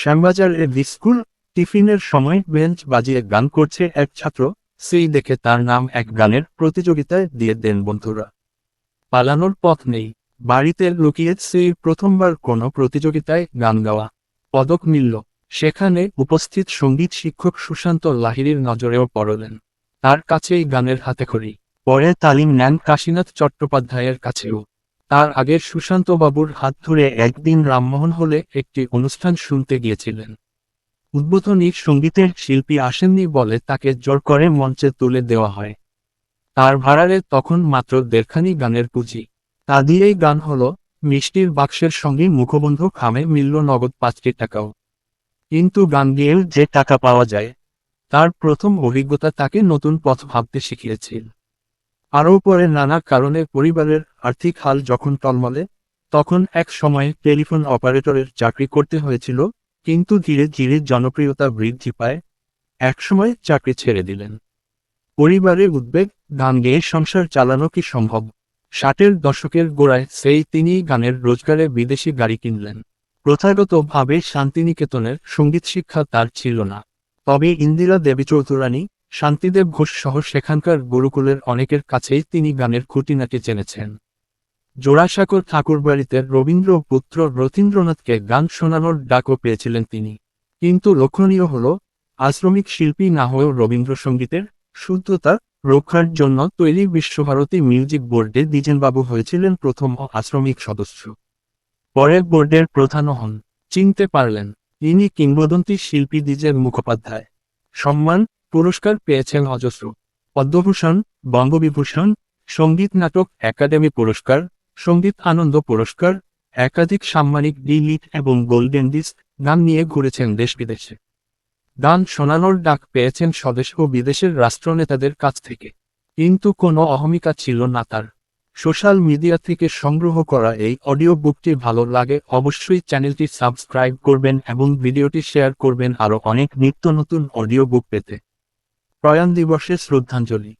শ্যামবাজারের school, টিফিনের সময় bench বাজিয়ে গান করছে এক ছাত্র, সেই দেখে তার নাম এক গানের প্রতিযোগিতায় দিয়ে দেন বন্ধুরা। পালানোর পথ নেই। বাড়িতে লুকিয়ে সেই প্রথমবার কোনো প্রতিযোগিতায় গান গাওয়া। পদক মিলল। সেখানে উপস্থিত সংগীত শিক্ষক সুশান্ত লাহিড়ির নজরেও পড়লেন। তার কাছেই গানের হাতেখড়ি। পরে তালিম নেন কাশীনাথ চট্টোপাধ্যায়ের কাছেও। তার আগে সুশান্ত বাবুর হাত ধরে একদিন রামমোহন হলে একটি অনুষ্ঠান শুনতে গিয়েছিলেন। উদ্বোধনী সঙ্গীতের শিল্পী আসেননি বলে তাকে জোর করে মঞ্চে তুলে দেওয়া হয়। তার ভাড়ারে তখন মাত্র দেড়খানি গানের পুঁজি। তা দিয়েই গান হলো, মিষ্টির বাক্সের সঙ্গে মুখবন্ধ খামে মিলল নগদ পাঁচটি টাকাও। কিন্তু গান গেয়েও যে টাকা পাওয়া যায়, তার প্রথম অভিজ্ঞতা তাকে নতুন পথ ভাবতে শিখিয়েছিল। আরও পরে নানা কারণে পরিবারের আর্থিক হাল যখন টলমলে, তখন এক সময়ে টেলিফোন অপারেটরের চাকরি করতে হয়েছিল, কিন্তু ধীরে ধীরে জনপ্রিয়তা বৃদ্ধি পায়। একসময় চাকরি ছেড়ে দিলেন। পরিবারের উদ্বেগ গান গেয়ে সংসার চালানো কি সম্ভব? ষাটের দশকের গোড়ায় সেই তিনি গানের রোজগারে বিদেশি গাড়ি কিনলেন। প্রথাগতভাবে শান্তিনিকেতনের সংগীত শিক্ষা তার ছিল না। তবে ইন্দিরা দেবী চৌধুরানী শান্তিদেব ঘোষ সহ সেখানকার গুরুকুলের অনেকের কাছেই তিনি গানের খুঁটিনাটি জেনেছেন। জোড়াসাঁকর ঠাকুরবাড়িতে রবীন্দ্র পুত্র রথীন্দ্রনাথকে গান শোনানোর ডাকও পেয়েছিলেন তিনি। কিন্তু লক্ষণীয় হল, আশ্রমিক শিল্পী না হয়েও রবীন্দ্রসঙ্গীতের শুদ্ধতা রক্ষার জন্য তৈরি বিশ্বভারতী মিউজিক বোর্ডে দ্বিজেনবাবু হয়েছিলেন প্রথম আশ্রমিক সদস্য। পরে বোর্ডের প্রধানও হন। চিনতে পারলেন ইনি কিংবদন্তি শিল্পী দ্বিজের মুখোপাধ্যায়। সম্মান পুরস্কার পেয়েছেন অজস্র। পদ্মভূষণ, বঙ্গবিভূষণ, সংগীত নাটক একাডেমি পুরস্কার, সংগীত আনন্দ পুরস্কার, একাধিক সাম্মানিক ডি লিট এবং গোল্ডেন ডিস্ক গান নিয়ে ঘুরেছেন দেশ বিদেশে। গান শোনানোর ডাক পেয়েছেন স্বদেশ ও বিদেশের রাষ্ট্রনেতাদের কাছ থেকে। কিন্তু কোনো অহমিকা ছিল না তার। সোশ্যাল মিডিয়া থেকে সংগ্রহ করা এই অডিও বুকটি ভালো লাগে অবশ্যই চ্যানেলটি সাবস্ক্রাইব করবেন এবং ভিডিওটি শেয়ার করবেন আরও অনেক নিত্য নতুন অডিও বুক পেতে। প্রয়াণ দিবসে শ্রদ্ধাঞ্জলি।